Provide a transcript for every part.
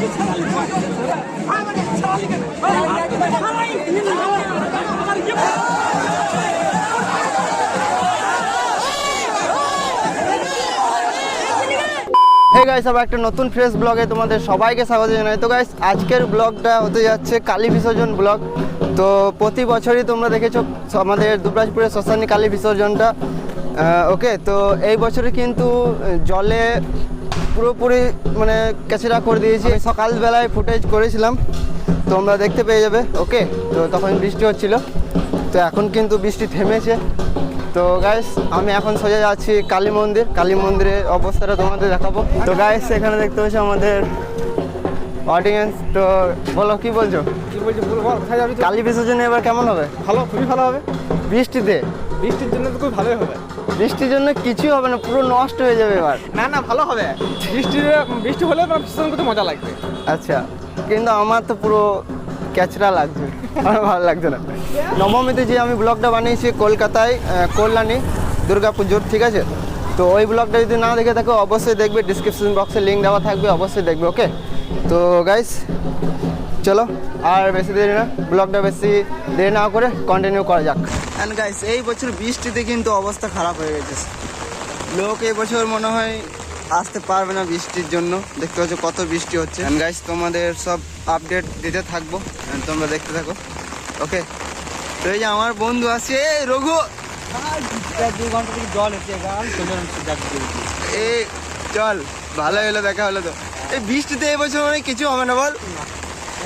Hey guys আবার একটা নতুন ফ্রেশ ব্লগে তোমাদের সবাইকে স্বাগত জানাই। তো গাইস আজকের ব্লগটা হতে যাচ্ছে কালী বিসর্জন ব্লগ তো প্রতি বছরই তোমরা দেখেছ আমাদের দুবরাজপুরের শ্মশানী কালী বিসর্জনটা। ওকে তো এই বছরে কিন্তু জলে পুরোপুরি মানে ক্যাচেরা করে দিয়েছি। সকালবেলায় ফুটেজ করেছিলাম। তোমরা দেখতে পেয়ে যাবে। ওকে? তো তখন বৃষ্টি হচ্ছিল। তো এখন কিন্তু বৃষ্টি থেমেছে। তো গাইস আমি এখন সোজা যাচ্ছি কালী মন্দির। কালী মন্দিরের অবস্থাটা তোমাদের দেখাবো। তো গাইস এখানে দেখতে পাচ্ছি আমাদের অডিয়েন্স তো বলো কি বলছো? কি বলছো? কালী বিসর্জনে এবার কেমন হবে? ভালো খুবই ভালো হবে। বৃষ্টিতে? বৃষ্টির জন্য তো খুব ভালোই হবে। বৃষ্টির জন্য কিছুই হবে না পুরো নষ্ট হয়ে যাবে এবার। না না ভালো হবে। বৃষ্টির বৃষ্টি হলে আমার বিসর্জন করতে মজা লাগবে। আচ্ছা কিন্তু আমার তো পুরো ক্যাচরা লাগছে। আমার ভালো লাগছে না। নবমীতে যে আমি ব্লগটা বানিয়েছি কলকাতায় কল্যাণী দুর্গাপুজোর ঠিক আছে? তো ওই ব্লগটা যদি না দেখে থাকো অবশ্যই দেখবে ডিসক্রিপশন বক্সে লিঙ্ক দেওয়া থাকবে অবশ্যই দেখবে ওকে তো গাইস চলো আর বেশি দেরি না ব্লগটা বেশি দেরি না করে কন্টিনিউ করা যাক। অ্যান্ড গাইস এই বছর বৃষ্টিতে কিন্তু অবস্থা খারাপ হয়ে গেছে। লোক এই বছর মনে হয় আসতে পারবে না বৃষ্টির জন্য। দেখতে পাচ্ছ কত বৃষ্টি হচ্ছে। অ্যান্ড গাইস তোমাদের সব আপডেট দিতে থাকব। তোমরা দেখতে থাকো। ওকে তো এই যে আমার বন্ধু আছে, এই রঘু। এই চল, ভালো হলো, দেখা হলো তো। এই বৃষ্টিতে এই বছর মানে কিছু হবে না বল।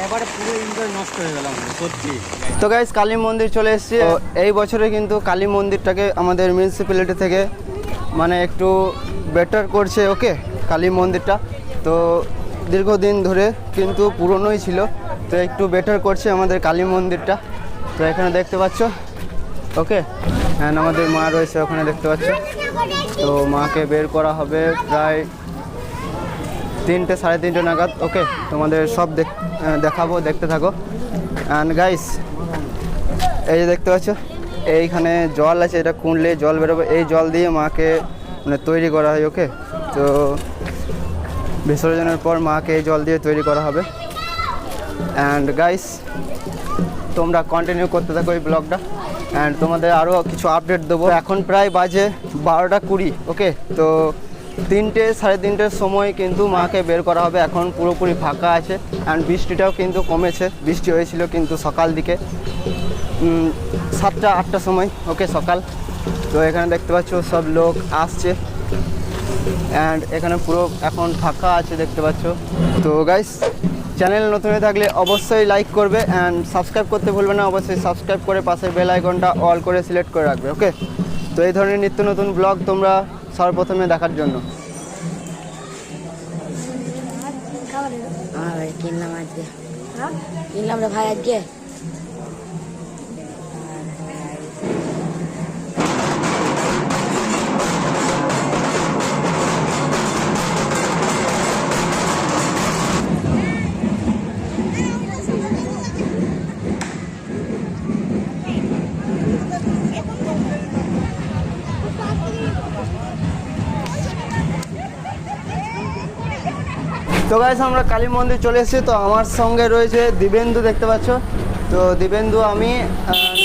এবারে পুরো এনজয় নষ্ট হয়ে সত্যি। তো গাইস কালী মন্দির চলে এসেছি। এই বছরে কিন্তু কালী মন্দিরটাকে আমাদের মিউনিসিপ্যালিটি থেকে মানে একটু বেটার করছে ওকে কালী মন্দিরটা। তো দীর্ঘদিন ধরে কিন্তু পুরনোই ছিল তো একটু বেটার করছে আমাদের কালী মন্দিরটা। তো এখানে দেখতে পাচ্ছ ওকে অ্যান্ড আমাদের মা রয়েছে ওখানে দেখতে পাচ্ছ। তো মাকে বের করা হবে প্রায় তিনটে সাড়ে তিনটে নাগাদ ওকে তোমাদের সব দেখ- দেখাবো, দেখতে থাকো। অ্যান্ড গাইস এই যে দেখতে পাচ্ছ, এইখানে জল আছে, এটা কুঁড়লে জল বেরোবে, এই জল দিয়ে মাকে মানে তৈরি করা হয় ওকে তো বিসর্জনের পর মাকে এই জল দিয়ে তৈরি করা হবে। অ্যান্ড গাইস তোমরা কন্টিনিউ করতে থাকো এই ব্লগটা অ্যান্ড তোমাদের আরও কিছু আপডেট দেবো। এখন প্রায় বাজে বারোটা কুড়ি ওকে তো তিনটে সাড়ে তিনটের সময় কিন্তু মাকে বের করা হবে। এখন পুরোপুরি ফাঁকা আছে অ্যান্ড বৃষ্টিটাও কিন্তু কমেছে। বৃষ্টি হয়েছিল কিন্তু সকাল দিকে। সাতটা, আটটার সময়, ওকে, সকাল। তো এখানে দেখতে পাচ্ছ, সব লোক আসছে। অ্যান্ড এখানে পুরো এখন ফাঁকা আছে দেখতে পাচ্ছ। তো গাইস চ্যানেল নতুন হয়ে থাকলে অবশ্যই লাইক করবে অ্যান্ড সাবস্ক্রাইব করতে ভুলবে না। অবশ্যই সাবস্ক্রাইব করে পাশের বেল আইকনটা অল করে সিলেক্ট করে রাখবে ওকে তো এই ধরনের নিত্য নতুন ব্লগ তোমরা সর্বপ্রথমে দেখার জন্য। হ্যাঁ কিনলাম আজকে। কিনলাম রে ভাই আজকে। তো গাইস আমরা কালী মন্দির চলে এসেছি। তো আমার সঙ্গে রয়েছে দিবেন্দু, দেখতে পাচ্ছ? তো দিবেন্দু, আমি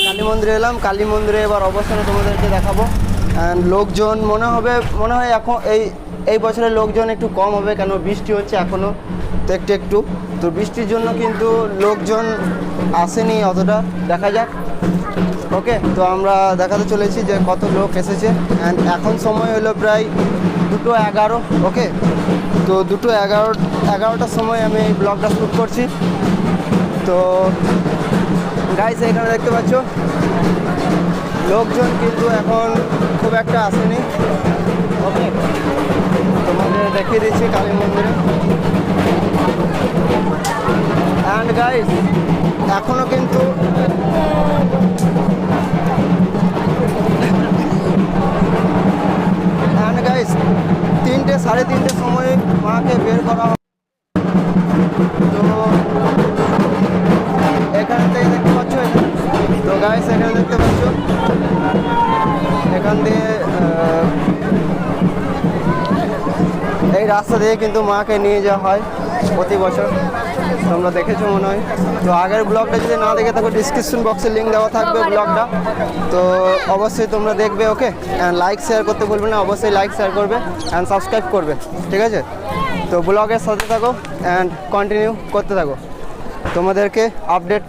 কালী মন্দিরে এলাম। কালী মন্দিরে এবার অবস্থানে তোমাদেরকে দেখাবো। লোকজন, মনে হবে, মনে হয় এখন এই এই বছরের লোকজন একটু কম হবে, কেন বৃষ্টি হচ্ছে এখনও তো একটু একটু। তো বৃষ্টির জন্য কিন্তু লোকজন আসেনি অতটা, দেখা যাক। ওকে তো আমরা দেখাতে চলেছি যে কত লোক এসেছে। অ্যান্ড এখন সময় হলো প্রায় দুটো এগারো ওকে তো দুটো এগারো এগারোটার সময় আমি এই ব্লগটা শ্যুট করছি। তো গাইস এখানে দেখতে পাচ্ছ, লোকজন কিন্তু এখন খুব একটা আসেনি ওকে তোমাদের দেখিয়ে দিচ্ছি কালী মন্দিরে। অ্যান্ড গাইস এখনও কিন্তু সাড়ে তিনটের সময় মাকে বের করা রাস্তা দিয়ে কিন্তু মাকে নিয়ে যাওয়া হয় প্রতি বছর। তোমরা দেখেছ মনে হয়। তো আগের ব্লগটা যদি না দেখে থাকো ডিসক্রিপশন বক্সে লিঙ্ক দেওয়া থাকবে ব্লগটা। তো অবশ্যই তোমরা দেখবে ওকে অ্যান্ড লাইক শেয়ার করতে বলবে না। অবশ্যই লাইক শেয়ার করবে অ্যান্ড সাবস্ক্রাইব করবে, ঠিক আছে? তো ব্লগের সাথে থাকো অ্যান্ড কন্টিনিউ করতে থাকো। তোমাদেরকে আপডেট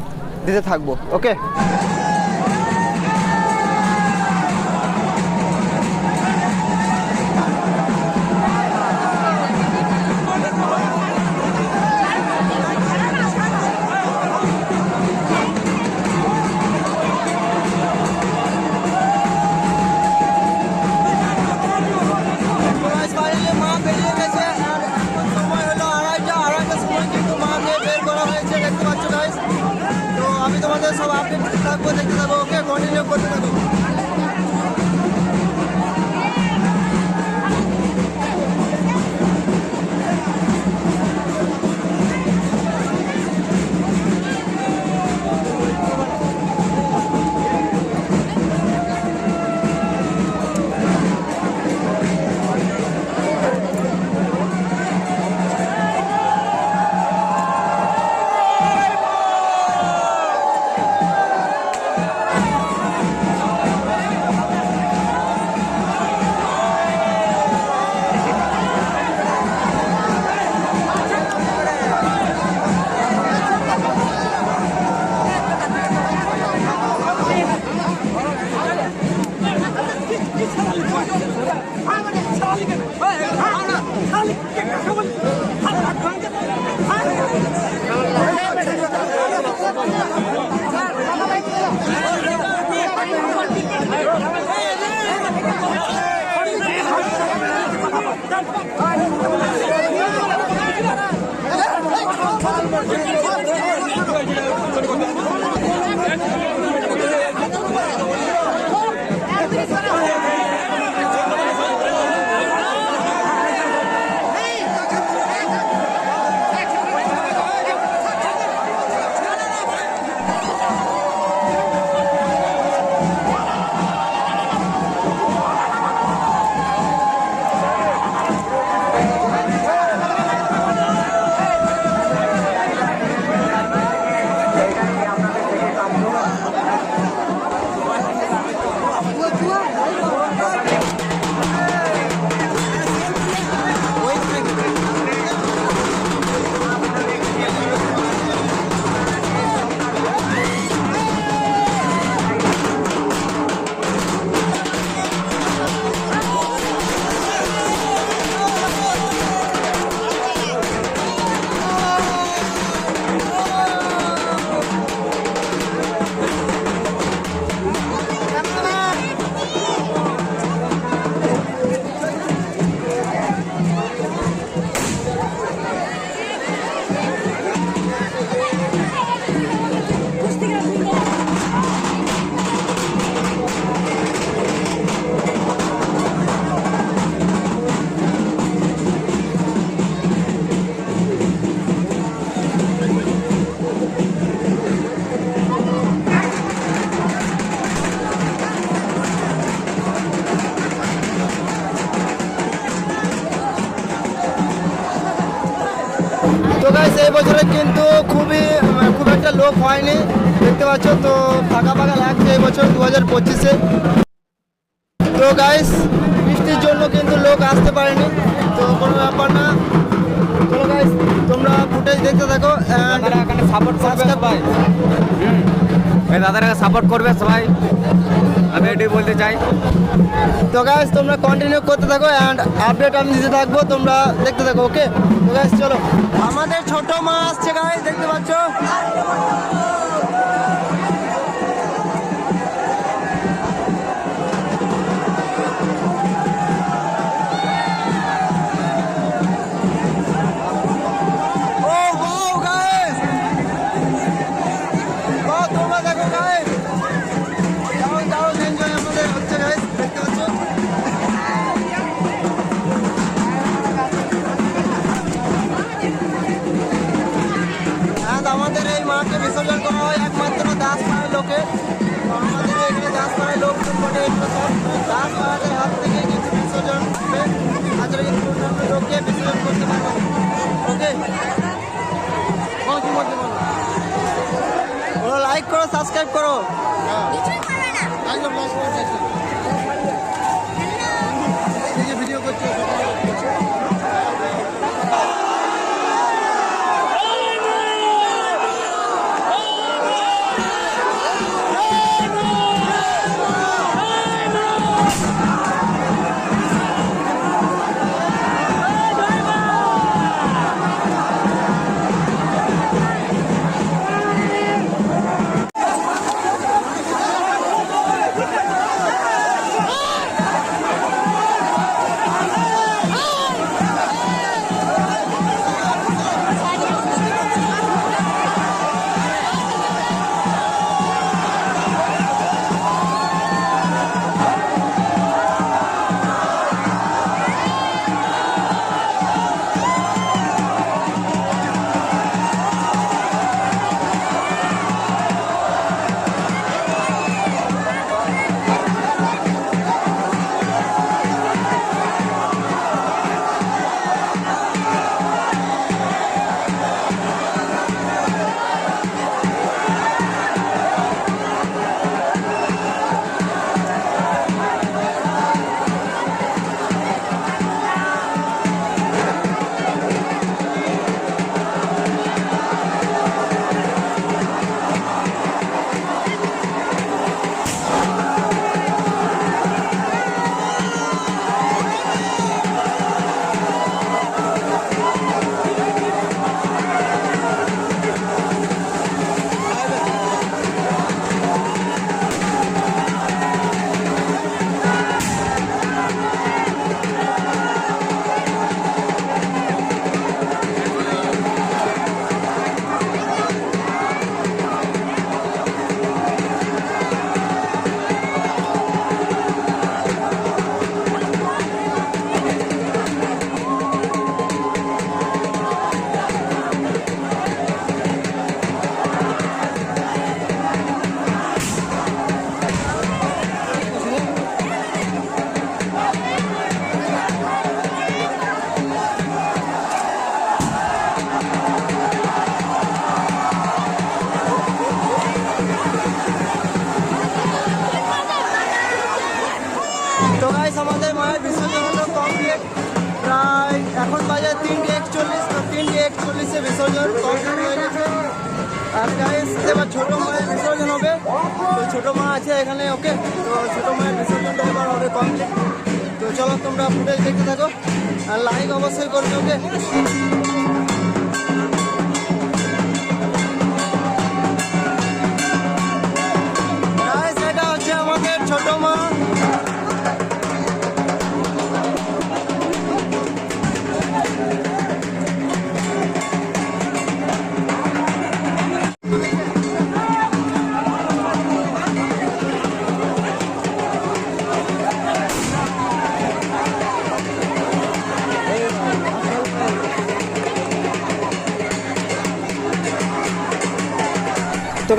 দিতে থাকব ওকে এই বছরে কিন্তু খুবই খুব একটা লোক হয়নি। দেখতে পাচ্ছ তো ফাঁকা ফাঁকা লাগছে এই বছর দু হাজার পঁচিশে। তো গাইস বৃষ্টির জন্য কিন্তু লোক আসতে পারেনি। তো কোনো ব্যাপার না। তো গাইস তোমরা ফুটেজ দেখতে থাকো সাপোর্ট করবে সবাই। এই দাদারা সাপোর্ট করবে সবাই। আমি এটাই বলতে চাই। তো গাইস তোমরা কন্টিনিউ করতে থাকো অ্যান্ড আপডেট আমি দিতে থাকব, তোমরা দেখতে থাকো ওকে তো গাইস চলো। আমাদের ছোট মা আসছে দেখতে পাচ্ছ? লাইক করো সাবস্ক্রাইব করো। একচল্লিশ তিনটি একচল্লিশে বিসর্জন কমপ্লিট হয়ে গেছে। এবার ছোটো মায়ের বিসর্জন হবে। তো ছোটো মা আছে এখানে, ওকে? তো ছোটো মায়ের বিসর্জনটা এবার হবে কমপ্লিট তো চলো তোমরা ফুটেজ দেখতে থাকো। আর লাইক অবশ্যই করবে, ওকে?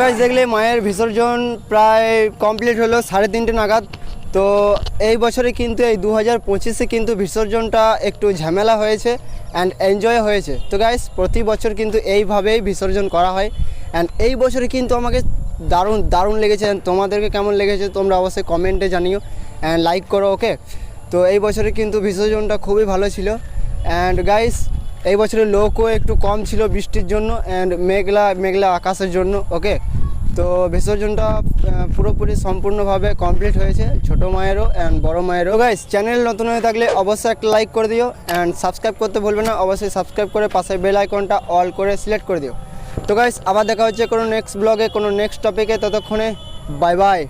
গাছ দেখলে মায়ের বিসর্জন প্রায় কমপ্লিট হলো সাড়ে তিনটে নাগাদ। তো এই বছরে কিন্তু এই দু হাজার পঁচিশে কিন্তু বিসর্জনটা একটু ঝামেলা হয়েছে অ্যান্ড এনজয় হয়েছে। তো গাইস প্রতি বছর কিন্তু এইভাবেই বিসর্জন করা হয়। অ্যান্ড এই বছরে কিন্তু আমাকে দারুণ দারুণ লেগেছে অ্যান্ড তোমাদেরকে কেমন লেগেছে তোমরা অবশ্যই কমেন্টে জানিও অ্যান্ড লাইক করো ওকে তো এই বছরে কিন্তু বিসর্জনটা খুবই ভালো ছিল। অ্যান্ড গাইস এই বছরে লোকও একটু কম ছিল বৃষ্টির জন্য অ্যান্ড মেঘলা মেঘলা আকাশের জন্য ওকে তো বিসর্জনটা পুরোপুরি সম্পূর্ণভাবে কমপ্লিট হয়েছে, ছোটো মায়েরও অ্যান্ড বড় মায়েরও। গাইস চ্যানেল নতুন হয়ে থাকলে অবশ্যই একটা লাইক করে দিও অ্যান্ড সাবস্ক্রাইব করতে ভুলবে না, অবশ্যই সাবস্ক্রাইব করে পাশে বেল আইকনটা অল করে সিলেক্ট করে দিও। তো গাইস আবার দেখা হচ্ছে কোনো নেক্সট ব্লগে কোনো নেক্সট টপিকে ততক্ষণে বাই বাই